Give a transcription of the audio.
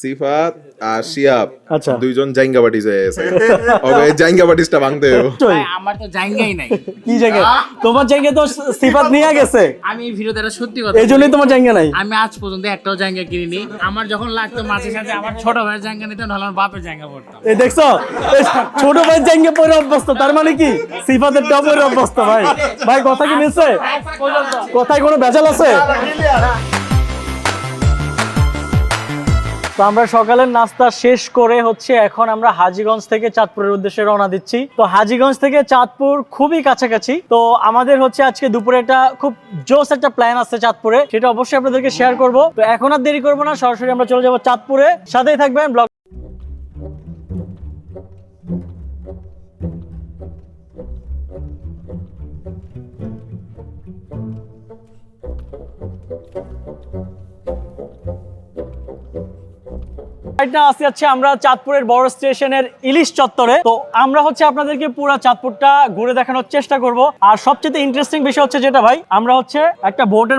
সিফাত আর শিয়াব। আচ্ছা। দুইজন জাইঙ্গা বাটিস হয়ে গেছে। ওকে জাইঙ্গা বাটিসটা ভাঙতে হবে। আমার তো জায়গাই নাই। কি জায়গা তোমার জায়গা তো সিফাত নিয়ে গেছে। আমি এই ভিডিওতে সত্যি কথা এই জন্যই তোমার জায়গা নাই। আমি আজ পর্যন্ত একটাও জায়গা কিনিনি। আমার যখন লাগতো মাঝে সাথে আমার ছোট ভাইয়ের জায়গা নিতে নাহলে আমার বাপের জায়গা পড়তাম এই দেখছ? ছোট ভাই জায়গা পরে অভ্যস্ত তার মানে কি? সিফাতের টপের অভ্যস্ত ভাই। ভাই কথা কি মিলছে? কথায় কোনো ভেজাল আছে? তো আমরা সকালের নাস্তা শেষ করে হচ্ছে এখন আমরা হাজিগঞ্জ থেকে চাঁদপুরের উদ্দেশ্যে রওনা দিচ্ছি। তো হাজিগঞ্জ থেকে চাঁদপুর খুবই কাছাকাছি। তো আমাদের হচ্ছে আজকে দুপুরে একটা খুব জোস একটা প্ল্যান আছে চাঁদপুরে, সেটা অবশ্যই আপনাদেরকে শেয়ার করব। তো এখন আর দেরি করব না, সরাসরি আমরা চলে যাব চাঁদপুরে। সাথেই থাকবেন ব্লগ Right না আছি হচ্ছে আমরা চাঁদপুরের বড় স্টেশনের ইলিশ চত্বরে। তো আমরা হচ্ছে আপনাদেরকে পুরো চাঁদপুরটা ঘুরে দেখানোর চেষ্টা করব। আর সবচেয়ে ইন্টারেস্টিং বিষয় হচ্ছে যেটা ভাই, আমরা হচ্ছে একটা বোটের